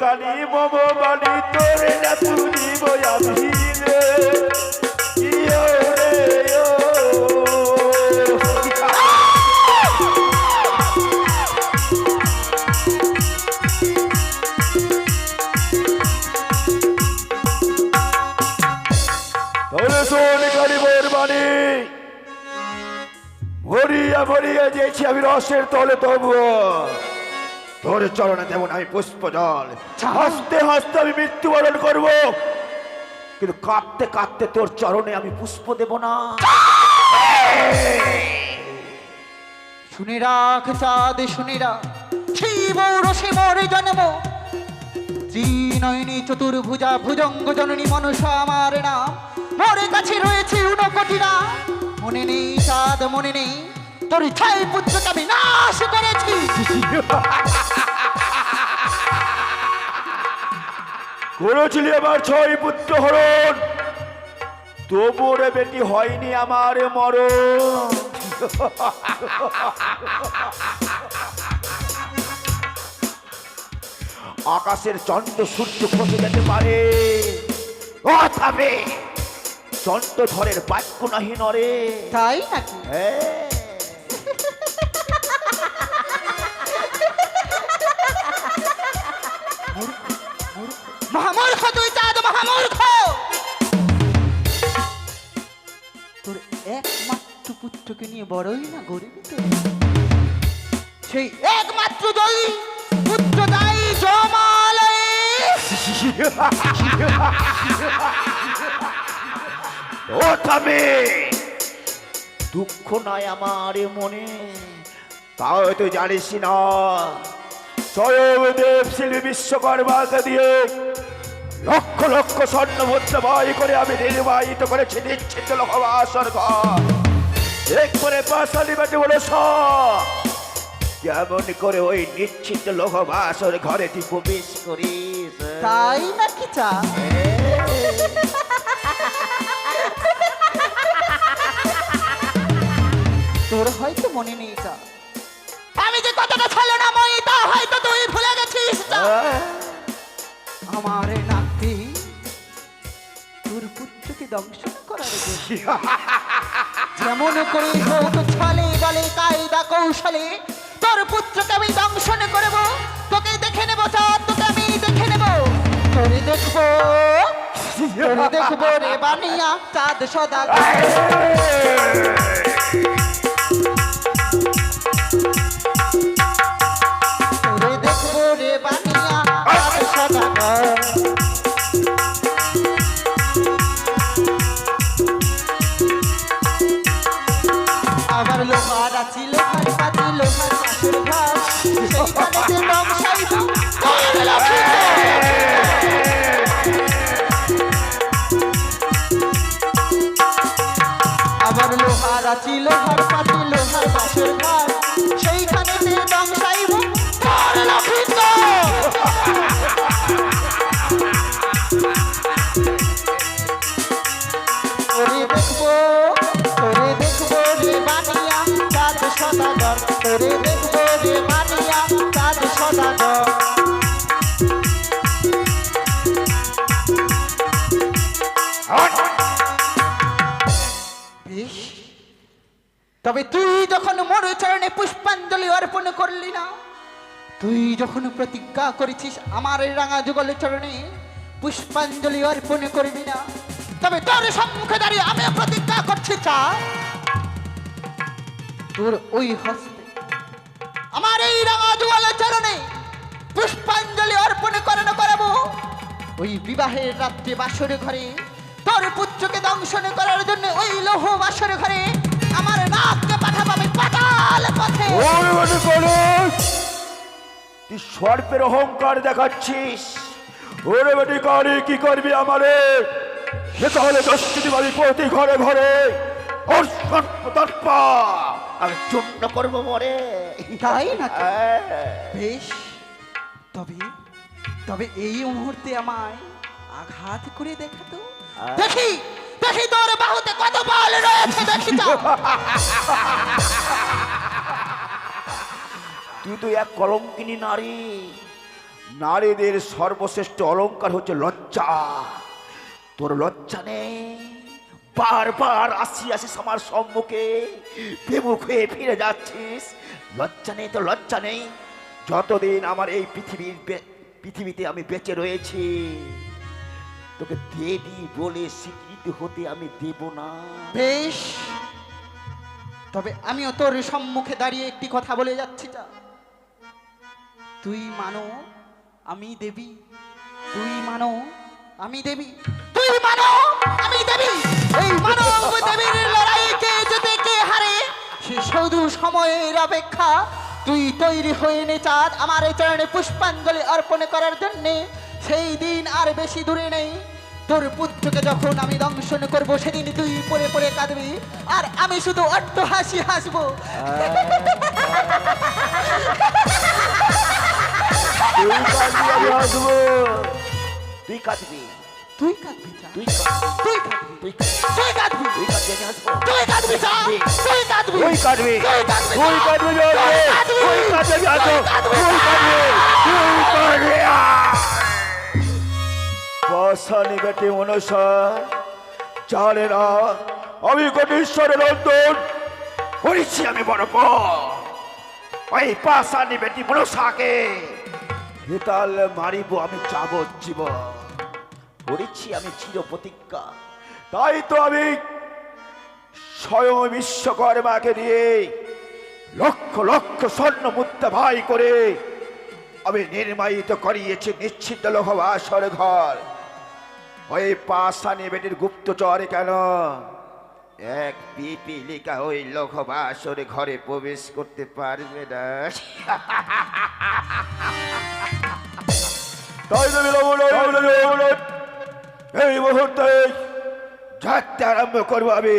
কানি মম বাণী তোরে না তুলিব আমি রে ইয়ো রে ইয়ো। ভরিয়া ভরিয়া দিয়েছি আমি রসের তলে তবুও। তোর চরণে দেবন আমি পুষ্প জল হাসতে হাসতে আমি মৃত্যুবরণ করব। কিন্তু কাঁদতে কাঁদতে তোর চরণে আমি পুষ্প দেব না। শুনে রাখ চাঁদ শুনে রাখ। সেই বৌরসে মরে জন্ম। ত্রিনয়নী চতুর্ভুজা ভুজঙ্গ জননী মনসা আমার নাম। মরে কাছে রয়েছে উনকটি না মনে নেই চাঁদ মনে নেই। তোর ছাই পুত্রকে আমি নাশ করেছি। করেছিলি আমার ছয় পুত্র হরণ। তবু রে বেটি হয়নি আমার মরণ। আকাশের চন্দ্র সূর্য খসে যেতে পারে। ও থামে। চন্দ্রধরের বাক্য নাহি নরে তাই নাকি? হ্যাঁ। নিয়ে বড়ই না গর্বিত সেই একমাত্র জয়ী পুত্র জমালয়ে। থামে দুঃখ নাই আমার মনে, তাও তুই জানিস না। স্বয়ং দেব শিল্পী বিশ্বকর্মাকে দিয়ে লক্ষ লক্ষ স্বর্ণ বয় করে আমি নির্বাহিত করেছি, নিশ্চিত লোকবাসর ঘর। এক করে পাশালি বেটে বলে সব। কেমন করে ওই নিশ্চিত লোকবাসর ঘরে তুই প্রবেশ করিস? তাই নাকি চা? তোর হয়তো মনে নেই চা। আমি যে কথাটা ছিল না মই তা হয়তো তুই ভুলে গেছিস আমার নাতি তোর পুত্রকে দংশন করার যেমন করে হোক ছলে বলে কায়দা কৌশলে, তোর পুত্রকে আমি দংশন করব। তোকে দেখে নেব চাঁদ, তোকে আমি দেখে নেব। দেখব দেখব রে বানিয়া, চাঁদ সদা। লোহার আছি লোহার পাতি লোহার পাশের ঘর সেইখানে যে বংশাইব আবার লোহার আছি লোহার পাতি তবে তুই যখন মোর চরণে পুষ্পাঞ্জলি অর্পণ করলি না, তুই যখন প্রতিজ্ঞা করেছিস আমার রাঙা যুগল চরণে পুষ্পাঞ্জলি অর্পণ করবি না, তবে তোর সম্মুখে দাঁড়িয়ে আমি প্রতিজ্ঞা করছি, চা। তোর ওই হস্তে আমার এই রাঙা যুগল চরণে পুষ্পাঞ্জলি অর্পণ করানো করাবো। ওই বিবাহের রাত্রে বাসর ঘরে, তোর পুত্রকে দংশন করার জন্য ওই লৌহ বাসর ঘরে আমার নাককে পাঠাবো আমি পাতাল পথে। তুই সর্পের অহংকার দেখাচ্ছিস? ওরে বেটি কারি কি করবি আমারে? সে তাহলে দস্তিনি বাড়ি প্রতি ঘরে ঘরে ওর সর্প আমি চূর্ণ করব মরে তাই নাকি? হ্যাঁ। বেশ তবে তবে এই মুহূর্তে আমায় আঘাত করে দেখা তো আহ। দেখি দেখি তোর বাহুতে কত বল রয়েছে দেখি তো তুই তো এক কলঙ্কিনী নারী নারীদের সর্বশ্রেষ্ঠ অলঙ্কার হচ্ছে লজ্জা তোর লজ্জা নেই বারবার আসি আসিস আমার সম্মুখে। বিমুখ হয়ে ফিরে যাচ্ছিস। লজ্জা নেই তো লজ্জা নেই। যতদিন আমার এই পৃথিবীর পৃথিবীতে আমি বেঁচে রয়েছি তোকে দেবী বলে স্বীকৃতি হতে আমি দেব না। বেশ। তবে আমিও তোর সম্মুখে দাঁড়িয়ে একটি কথা বলে যাচ্ছি যা। তুই মানো আমি দেবী। তুই মানো আমি দেবী। তুই মানো আমি দেবী। এই মানব দেবীর লড়াইকে যদি কে হারে, সে শুধু সময়ের অপেক্ষা। তুই তৈরি হয়ে নে চাঁদ, আমার এই চরণে পুষ্পাঞ্জলি অর্পণ করার জন্যে। সেই দিন আর বেশি দূরে নেই। তোর পুত্রকে যখন আমি দংশন করব, সেদিন তুই পড়ে পড়ে কাঁদবি। আর আমি শুধু অট্ট হাসি হাসবো। তুই কাঁদবি। আমি কোটেশ্বরের অন্তর করেছি আমি বড় ওই পাশানি বেটি মনসাকে মারিব আমি যাবজ্জীবন করেছি আমি চির প্রতিজ্ঞা তাই তো আমি স্বয়ং বিশ্বকর্মাকে দিয়ে লক্ষ লক্ষ স্বর্ণ মুদ্রা ভাই করে আমি নির্মায়িত করিয়েছি নিশ্চিত লোহবাসর ঘর। ওই পাশানি বেটির গুপ্তচরে কেন? এক পিপিলিকা ওই লোহবাসর ঘরে প্রবেশ করতে পারবে না। তাই এই মুহূর্তে যাত্রা আরম্ভ করব আমি।